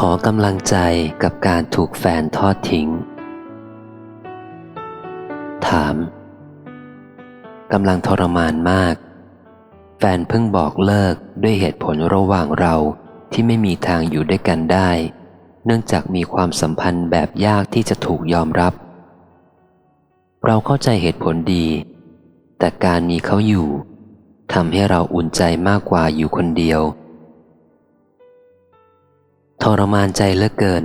ขอกำลังใจกับการถูกแฟนทอดทิ้ง ถามกำลังทรมานมาก แฟนเพิ่งบอกเลิกด้วยเหตุผลระหว่างเราที่ไม่มีทางอยู่ด้วยกันได้ เนื่องจากมีความสัมพันธ์แบบยากที่จะถูกยอมรับ เราเข้าใจเหตุผลดี แต่การมีเขาอยู่ทำให้เราอุ่นใจมากกว่าอยู่คนเดียว รมานใจเหลือเกิน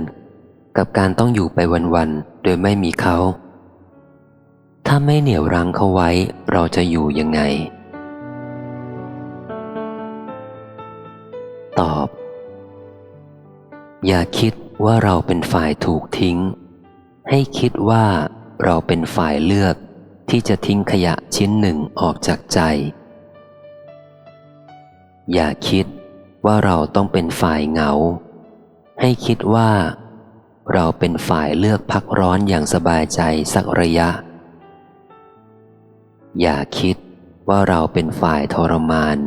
กับการต้องอยู่ไปวันๆ โดยไม่มีเขา ถ้าไม่เหนี่ยวรั้งเขาไว้เราจะอยู่ยังไง ตอบ อย่าคิดว่าเราเป็นฝ่ายถูกทิ้ง ให้คิดว่าเราเป็นฝ่ายเลือกที่จะทิ้งขยะชิ้นหนึ่งออกจากใจ อย่าคิดว่าเราต้องเป็นฝ่ายเหงา ให้คิดว่า เราเป็นฝ่ายเลือกพักร้อนอย่างสบายใจสักระยะ อย่าคิดว่าเราเป็นฝ่ายทรมาน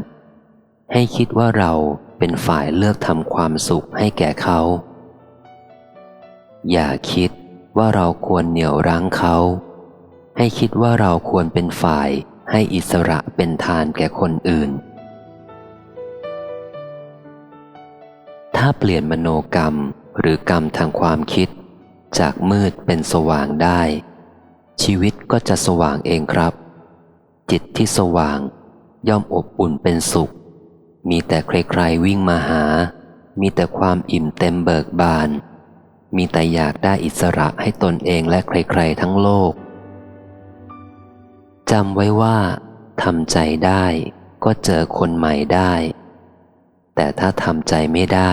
ให้คิดว่าเราเป็นฝ่ายเลือกทำความสุขให้แก่เขา อย่าคิดว่าเราควรเหนี่ยวรั้งเขา ให้คิดว่าเราควรเป็นฝ่ายให้อิสระเป็นทานแก่คนอื่น ถ้าเปลี่ยนมโนกรรมหรือกรรมทางความคิด จากมืดเป็นสว่างได้ ชีวิตก็จะสว่างเองครับ จิตที่สว่างย่อมอบอุ่นเป็นสุข มีแต่ใครๆวิ่งมาหา มีแต่ความอิ่มเต็มเบิกบาน มีแต่อยากได้อิสระให้ตนเองและใครๆทั้งโลกจำไว้ว่าทำใจได้ก็เจอคนใหม่ได้ แต่ถ้าทำใจไม่ได้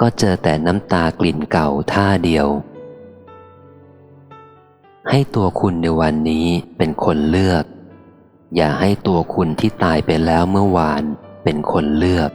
ก็เจอแต่น้ำตากลิ่นเก่าท่าเดียว ให้ตัวคุณในวันนี้เป็นคนเลือก อย่าให้ตัวคุณที่ตายไปแล้วเมื่อวานเป็นคนเลือก